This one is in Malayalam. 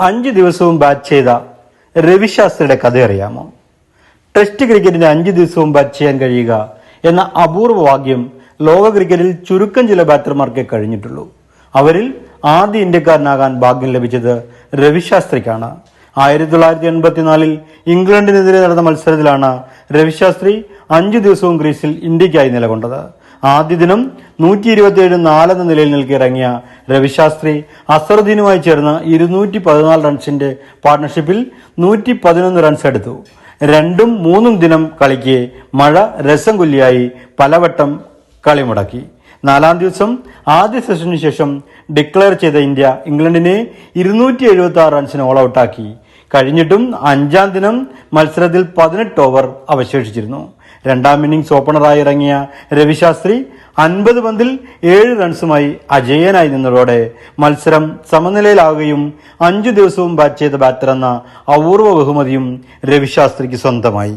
അഞ്ച് ദിവസവും ബാറ്റ് ചെയ്ത രവിശാസ്ത്രിയുടെ കഥ അറിയാമോ? ടെസ്റ്റ് ക്രിക്കറ്റിന് അഞ്ച് ദിവസവും ബാറ്റ് ചെയ്യാൻ കഴിയുക എന്ന അപൂർവ ഭാഗ്യം ലോക ക്രിക്കറ്റിൽ ചുരുക്കം ചില ബാറ്റർമാർക്കേ കഴിഞ്ഞിട്ടുള്ളൂ. അവരിൽ ആദ്യ ഇന്ത്യക്കാരനാകാൻ ഭാഗ്യം ലഭിച്ചത് രവിശാസ്ത്രിക്കാണ്. ആയിരത്തി തൊള്ളായിരത്തി എൺപത്തിനാലിൽ ഇംഗ്ലണ്ടിനെതിരെ നടന്ന മത്സരത്തിലാണ് രവിശാസ്ത്രി അഞ്ചു ദിവസവും ക്രീസിൽ ഇന്ത്യക്കായി നിലകൊണ്ടത്. ആദ്യ ദിനം നൂറ്റി ഇരുപത്തിയേഴ് നാലെന്ന നിലയിൽ നിൽക്കി ഇറങ്ങിയ രവിശാസ്ത്രി അസറുദ്ദീനുമായി ചേർന്ന് ഇരുന്നൂറ്റി പതിനാല് റൺസിന്റെ പാർട്ണർഷിപ്പിൽ നൂറ്റി പതിനൊന്ന് റൺസ് എടുത്തു. രണ്ടും മൂന്നും ദിനം കളിക്ക് മഴ രസം കൊല്ലിയായി പലവട്ടം കളി മുടക്കി. നാലാം ദിവസം ആദ്യ സെഷനു ശേഷം ഡിക്ലെയർ ചെയ്ത ഇന്ത്യ ഇംഗ്ലണ്ടിനെ ഇരുന്നൂറ്റി എഴുപത്തി ആറ് റൺസിന് ഓൾ ഔട്ടാക്കി കഴിഞ്ഞിട്ടും അഞ്ചാം ദിനം മത്സരത്തിൽ പതിനെട്ട് ഓവർ അവശേഷിച്ചിരുന്നു. രണ്ടാം ഇന്നിംഗ്സ് ഓപ്പണറായി ഇറങ്ങിയ രവിശാസ്ത്രി അൻപത് പന്തിൽ ഏഴ് റൺസുമായി അജയനായി നിന്നതോടെ മത്സരം സമനിലയിലാവുകയും അഞ്ചു ദിവസവും ബാറ്റ് ചെയ്ത ബാറ്റർ എന്ന അപൂർവ ബഹുമതിയും രവിശാസ്ത്രിക്ക് സ്വന്തമായി.